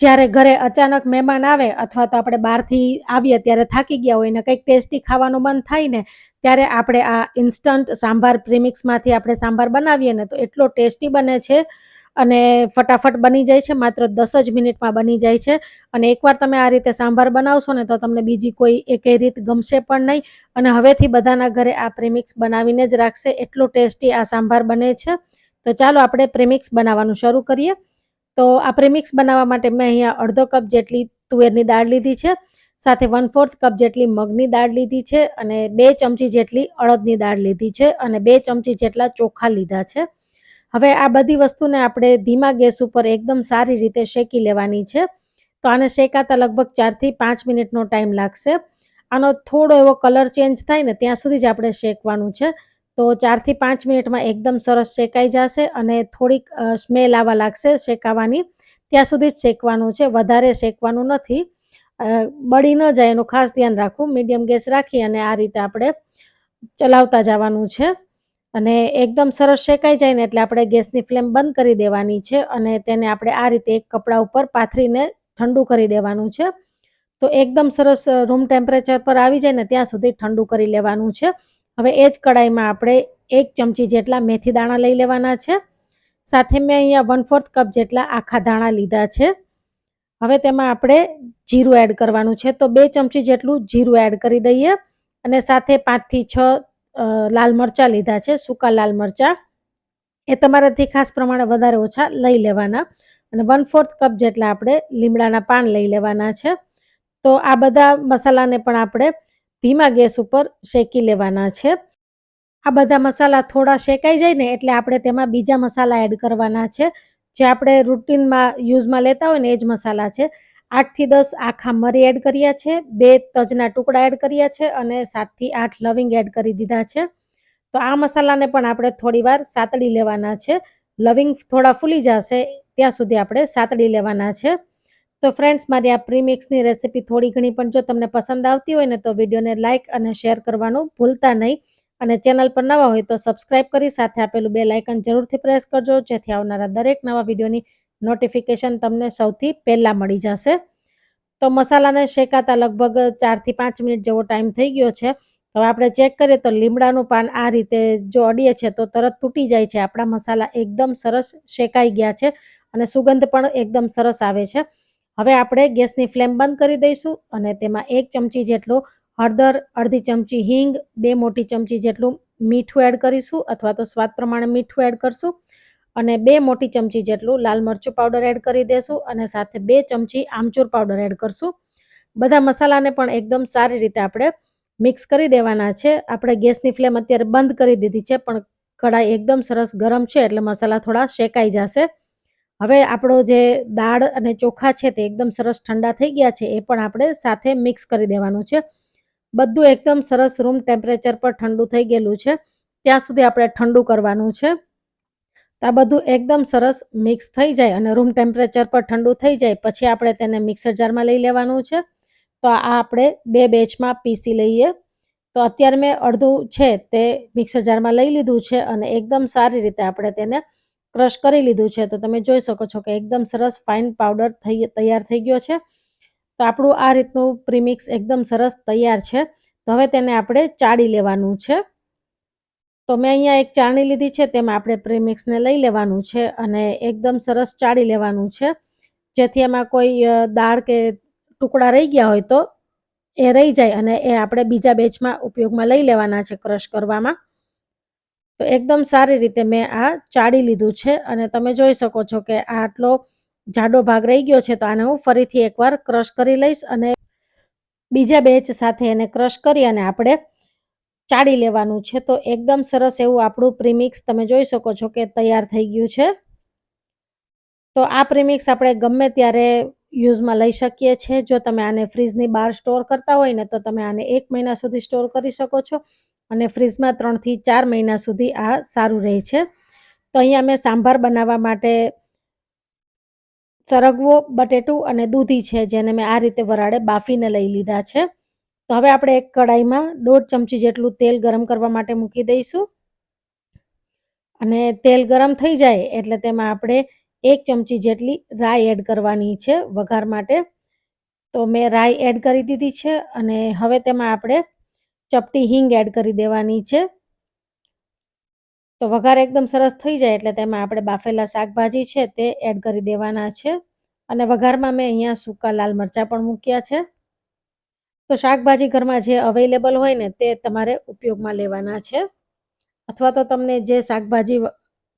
જ્યારે ઘરે અચાનક મહેમાન આવે અથવા તો આપણે બહારથી આવીએ ત્યારે થાકી ગયા હોય ને કંઈક ટેસ્ટી ખાવાનું મન થાય ને, ત્યારે આપણે આ ઇન્સ્ટન્ટ સાંભાર પ્રીમિક્સમાંથી આપણે સાંભાર બનાવીએ ને તો એટલો ટેસ્ટી બને છે અને ફટાફટ બની જાય છે, માત્ર દસ જ મિનિટમાં બની જાય છે. અને એકવાર તમે આ રીતે સાંભાર બનાવશો ને તો તમને બીજી કોઈ એકેય રીત ગમશે પણ નહીં. અને હવેથી બધાના ઘરે આ પ્રેમિક્સ બનાવીને જ રાખશે, એટલો ટેસ્ટી આ સાંભાર બને છે. તો ચાલો આપણે પ્રેમિક્સ બનાવવાનું શરૂ કરીએ. તો આ પ્રેમિક્સ બનાવવા માટે મેં અહીંયા અડધો કપ જેટલી તુવેરની દાળ લીધી છે, સાથે વન ફોર્થ કપ જેટલી મગની દાળ લીધી છે અને બે ચમચી જેટલી અડદની દાળ લીધી છે અને બે ચમચી જેટલા ચોખા લીધા છે. હવે આ બધી વસ્તુને આપણે ધીમા ગેસ ઉપર એકદમ સારી રીતે શેકી લેવાની છે. તો આને શેકાતા લગભગ ચારથી પાંચ મિનિટનો ટાઈમ લાગશે. આનો થોડો એવો કલર ચેન્જ થાય ને ત્યાં સુધી જ આપણે શેકવાનું છે. તો ચારથી પાંચ મિનિટમાં એકદમ સરસ શેકાઈ જશે અને થોડીક સ્મેલ આવવા લાગશે શેકાવાની. ત્યાં સુધી જ શેકવાનું છે, વધારે શેકવાનું નથી. બળી ન જાય એનું ખાસ ધ્યાન રાખવું. મીડિયમ ગેસ રાખી અને આ રીતે આપણે ચલાવતા જવાનું છે. અને એકદમ સરસ શેકાઈ જાય ને એટલે આપણે ગેસની ફ્લેમ બંધ કરી દેવાની છે અને તેને આપણે આ રીતે એક કપડા ઉપર પાથરીને ઠંડુ કરી દેવાનું છે. તો એકદમ સરસ રૂમ ટેમ્પરેચર પર આવી જાય ને ત્યાં સુધી ઠંડુ કરી લેવાનું છે. હવે એ જ કડાઈમાં આપણે એક ચમચી જેટલા મેથી દાણા લઈ લેવાના છે. સાથે મેં અહીંયા વન ફોર્થ કપ જેટલા આખા દાણા લીધા છે. હવે તેમાં આપણે જીરું એડ કરવાનું છે. તો બે ચમચી જેટલું જીરું એડ કરી દઈએ અને સાથે પાંચથી છ લાલ મરચાં લીધા છે, સૂકા લાલ મરચાં. એ તમારાથી ખાસ પ્રમાણે વધારે ઓછા લઈ લેવાના. અને વન ફોર્થ કપ જેટલા આપણે લીમડાના પાન લઈ લેવાના છે. તો આ બધા મસાલાને પણ આપણે ધીમા ગેસ ઉપર શેકી લેવાના છે. આ બધા મસાલા થોડા શેકાઈ જાય ને એટલે આપણે તેમાં બીજા મસાલા એડ કરવાના છે. જે આપણે રૂટીનમાં યુઝમાં લેતા હોય ને એ જ મસાલા છે. આઠથી દસ આખા મરી એડ કર્યા છે. બે તજના ટુકડા એડ કર્યા છે અને સાતથી આઠ લવિંગ એડ કરી દીધા છે. તો આ મસાલાને પણ આપણે થોડીવાર સાતડી લેવાના છે. લવિંગ થોડા ફૂલી જશે ત્યાં સુધી આપણે સાતડી લેવાના છે. તો ફ્રેન્ડ્સ મારી આ પ્રીમિક્સની રેસીપી થોડી ઘણી પણ જો તમને પસંદ આવતી હોય ને તો વિડીયોને લાઇક અને શેર કરવાનું ભૂલતા નહીં. અને ચેનલ પર નવા હોય તો સબસ્ક્રાઇબ કરી સાથે આપેલું બે લાઇકન જરૂરથી પ્રેસ કરજો, જેથી આવનારા દરેક નવા વિડીયોની નોટિફિકેશન તમને સૌથી પહેલાં મળી જશે. તો મસાલાને શેકાતા લગભગ ચારથી પાંચ મિનિટ જેવો ટાઈમ થઈ ગયો છે. હવે આપણે ચેક કરીએ તો લીમડાનું પાન આ રીતે જો અડીએ છે તો તરત તૂટી જાય છે. આપણા મસાલા એકદમ સરસ શેકાઈ ગયા છે અને સુગંધ પણ એકદમ સરસ આવે છે. હવે આપણે ગેસની ફ્લેમ બંધ કરી દઈશું અને તેમાં એક ચમચી જેટલો હળદર, અડધી ચમચી હિંગ, બે મોટી ચમચી જેટલું મીઠું એડ કરીશું અથવા તો સ્વાદ પ્રમાણે મીઠું એડ કરશું અને બે મોટી ચમચી જેટલું લાલ મરચું પાવડર એડ કરી દેશું અને સાથે બે ચમચી આમચૂર પાવડર એડ કરશું. બધા મસાલાને પણ એકદમ સારી રીતે આપણે મિક્સ કરી દેવાના છે. આપણે ગેસની ફ્લેમ અત્યારે બંધ કરી દીધી છે પણ કઢાઈ એકદમ સરસ ગરમ છે એટલે મસાલા થોડા શેકાઈ જશે. હવે આપણો જે દાળ અને ચોખા છે તે એકદમ સરસ ઠંડા થઈ ગયા છે, એ પણ આપણે સાથે મિક્સ કરી દેવાનું છે. બધું એકદમ સરસ રૂમ ટેમ્પરેચર પર ઠંડુ થઈ ગયેલું છે, ત્યાં સુધી આપણે ઠંડુ કરવાનું છે. આ બધું એકદમ સરસ મિક્સ થઈ જાય અને રૂમ ટેમ્પરેચર પર ઠંડુ થઈ જાય, પછી આપણે તેને મિક્સર જારમાં લઈ લેવાનું છે. તો આ આપણે બે બેચમાં પીસી લઈએ. તો અત્યારે મેં અડધું છે તે મિક્સર જારમાં લઈ લીધું છે અને એકદમ સારી રીતે આપણે તેને ક્રશ કરી લીધું છે, તો તમે જોઈ શકો છો કે એકદમ સરસ ફાઇન પાવડર થઈ, તૈયાર થઈ ગયો છે. તો આપણું આ રીતનું પ્રીમિક્સ એકદમ સરસ તૈયાર છે. તો હવે તેને આપણે ચાળી લેવાનું છે. તો મેં અહીંયા એક ચાળણી લીધી છે, તેમાં આપણે પ્રીમિક્સને લઈ લેવાનું છે અને એકદમ સરસ ચાળી લેવાનું છે. જેથી એમાં કોઈ દાળ કે ટુકડા રહી ગયા હોય તો એ રહી જાય અને એ આપણે બીજા બેચમાં ઉપયોગમાં લઈ લેવાના છે ક્રશ કરવામાં. તો એકદમ સારી રીતે મેં આ ચાળી લીધું છે અને તમે જોઈ શકો છો કે આ આટલો જાડો ભાગ રહી ગયો છે, તો આને હું ફરીથી એકવાર ક્રશ કરી લઈશ અને બીજા બેચ સાથે એને ક્રશ કરી અને આપણે ચાળી લેવાનું છે. તો એકદમ સરસ એવું આપણું પ્રીમિક્સ તમે જોઈ શકો છો કે તૈયાર થઈ ગયું છે. તો આ પ્રીમિક્સ આપણે ગમે ત્યારે યુઝમાં લઈ શકીએ છીએ. જો તમે આને ફ્રીજની બહાર સ્ટોર કરતા હોય ને, તો તમે આને એક મહિના સુધી સ્ટોર કરી શકો છો. અને ફ્રીજમાં ત્રણથી ચાર મહિના સુધી આ સારું રહે છે. તો અહીંયા મેં સાંભાર બનાવવા માટે સરગવો, બટેટું અને દૂધી છે, જેને મેં આ રીતે વરાળે બાફીને લઈ લીધા છે. તો હવે આપણે એક કડાઈમાં દોઢ ચમચી જેટલું તેલ ગરમ કરવા માટે મૂકી દઈશું. અને તેલ ગરમ થઈ જાય એટલે તેમાં આપણે એક ચમચી જેટલી રાઈ એડ કરવાની છે વઘાર માટે. તો મેં રાઈ એડ કરી દીધી છે અને હવે તેમાં આપણે ચપટી હિંગ એડ કરી દેવાની છે. તો વઘાર એકદમ સરસ થઈ જાય એટલે તેમાં આપણે બાફેલા શાકભાજી છે તે એડ કરી દેવાના છે. અને વઘારમાં મેં અહીંયા સૂકા લાલ મરચાં પણ મૂક્યા છે. તો શાકભાજી ઘરમાં જે અવેલેબલ હોય ને તે તમારે ઉપયોગમાં લેવાના છે. અથવા તો તમને જે શાકભાજી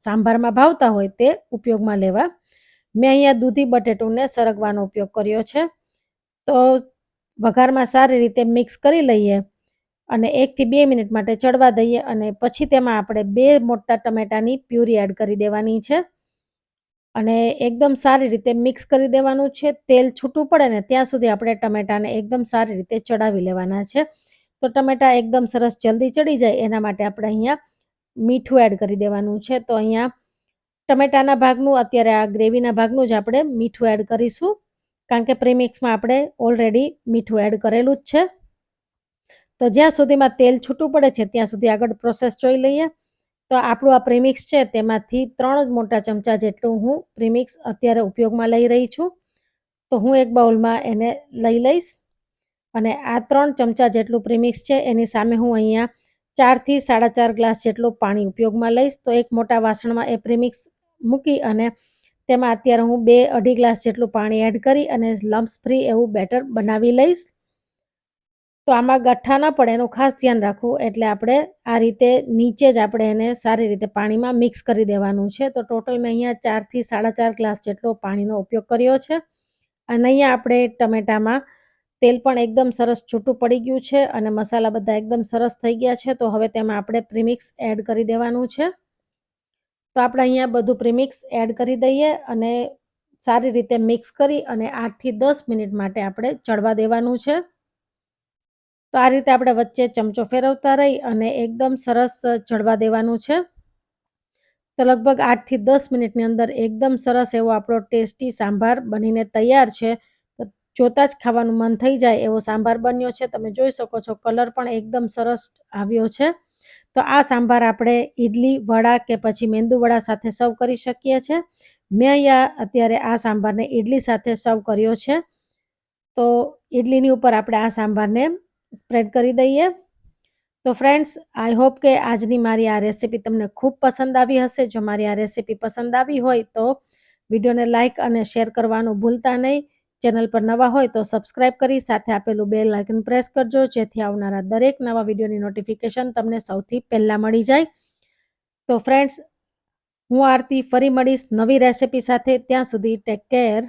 સાંભારમાં ભાવતા હોય તે ઉપયોગમાં લેવા. મેં અહીંયા દૂધી બટેટુંને સરગવાનો ઉપયોગ કર્યો છે. તો વઘારમાં સારી રીતે મિક્સ કરી લઈએ. અને એકથી બે મિનિટ માટે ચડવા દઈએ અને પછી તેમાં આપણે બે મોટા ટમેટાની પ્યુરી એડ કરી દેવાની છે. અને એકદમ સારી રીતે મિક્સ કરી દેવાનું છે. તેલ છૂટું પડે ને ત્યાં સુધી આપણે ટમેટાને એકદમ સારી રીતે ચડાવી લેવાના છે. તો ટમેટા એકદમ સરસ જલ્દી ચડી જાય એના માટે આપણે અહીંયા મીઠું એડ કરી દેવાનું છે. તો અહીંયા ટમેટાના ભાગનું, અત્યારે આ ગ્રેવીના ભાગનું જ આપણે મીઠું એડ કરીશું. કારણ કે પ્રીમિક્સમાં આપણે ઓલરેડી મીઠું એડ કરેલું જ છે. તો જ્યાં સુધીમાં તેલ છૂટું પડે છે, ત્યાં સુધી આગળ પ્રોસેસ જોઈ લઈએ. તો આપણું આ પ્રીમિક્સ છે, તેમાંથી ત્રણ જ મોટા ચમચા જેટલું હું પ્રીમિક્સ અત્યારે ઉપયોગમાં લઈ રહી છું. તો હું એક બાઉલમાં એને લઈ લઈશ. અને આ ત્રણ ચમચા જેટલું પ્રીમિક્સ છે, એની સામે હું અહીંયા ચારથી સાડા ચાર ગ્લાસ જેટલું પાણી ઉપયોગમાં લઈશ. તો એક મોટા વાસણમાં એ પ્રીમિક્સ મૂકી અને તેમાં અત્યારે હું બે અઢી ગ્લાસ જેટલું પાણી એડ કરી અને લમ્સ ફ્રી એવું બેટર બનાવી લઈશ. તો આમાં ગઠ્ઠા ન પડે, એનું ખાસ ધ્યાન રાખવું. એટલે આપણે આ રીતે નીચે જ આપણે એને સારી રીતે પાણીમાં મિક્સ કરી દેવાનું છે. તો ટોટલ મેં અહીંયા ચારથી સાડા ચાર ગ્લાસ જેટલો પાણીનો ઉપયોગ કર્યો છે. અને અહીંયા આપણે ટમેટામાં તેલ પણ એકદમ સરસ છૂટું પડી ગયું છે અને મસાલા બધા એકદમ સરસ થઈ ગયા છે. તો હવે તેમાં આપણે પ્રીમિક્સ એડ કરી દેવાનું છે. તો આપણે અહીંયા બધું પ્રીમિક્સ એડ કરી દઈએ અને સારી રીતે મિક્સ કરી અને આઠથી દસ મિનિટ માટે આપણે ચડવા દેવાનું છે. તો આ રીતે આપણે વચ્ચે ચમચો ફેરવતા રહી અને એકદમ સરસ ચડવા દેવાનું છે. તો લગભગ આઠથી દસ મિનિટની અંદર એકદમ સરસ એવો આપણો ટેસ્ટી સાંભાર બનીને તૈયાર છે. તો જોતાં જ ખાવાનું મન થઈ જાય એવો સાંભાર બન્યો છે. તમે જોઈ શકો છો કલર પણ એકદમ સરસ આવ્યો છે. તો આ સાંભાર આપણે ઈડલી, વડા કે પછી મેંદુ વડા સાથે સર્વ કરી શકીએ છીએ મેં અહીંયા અત્યારે આ સાંભારને ઈડલી સાથે સર્વ કર્યો છે. તો ઈડલીની ઉપર આપણે આ સાંભારને સ્પ્રેડ કરી દઈએ. તો ફ્રેન્ડ્સ આઈ હોપ કે આજની મારી આ રેસીપી તમને ખૂબ પસંદ આવી હશે. જો મારી આ રેસીપી પસંદ આવી હોય તો વિડીયોને લાઇક અને શેર કરવાનું ભૂલતા નહીં. ચેનલ પર નવા હોય તો સબસ્ક્રાઇબ કરી સાથે આપેલું બેલ આઇકન પ્રેસ કરજો, જેથી આવનારા દરેક નવા વિડીયોની નોટિફિકેશન તમને સૌથી પહેલાં મળી જાય. તો ફ્રેન્ડ્સ હું આરતી ફરી મળીશ નવી રેસીપી સાથે. ત્યાં સુધી ટેક કેર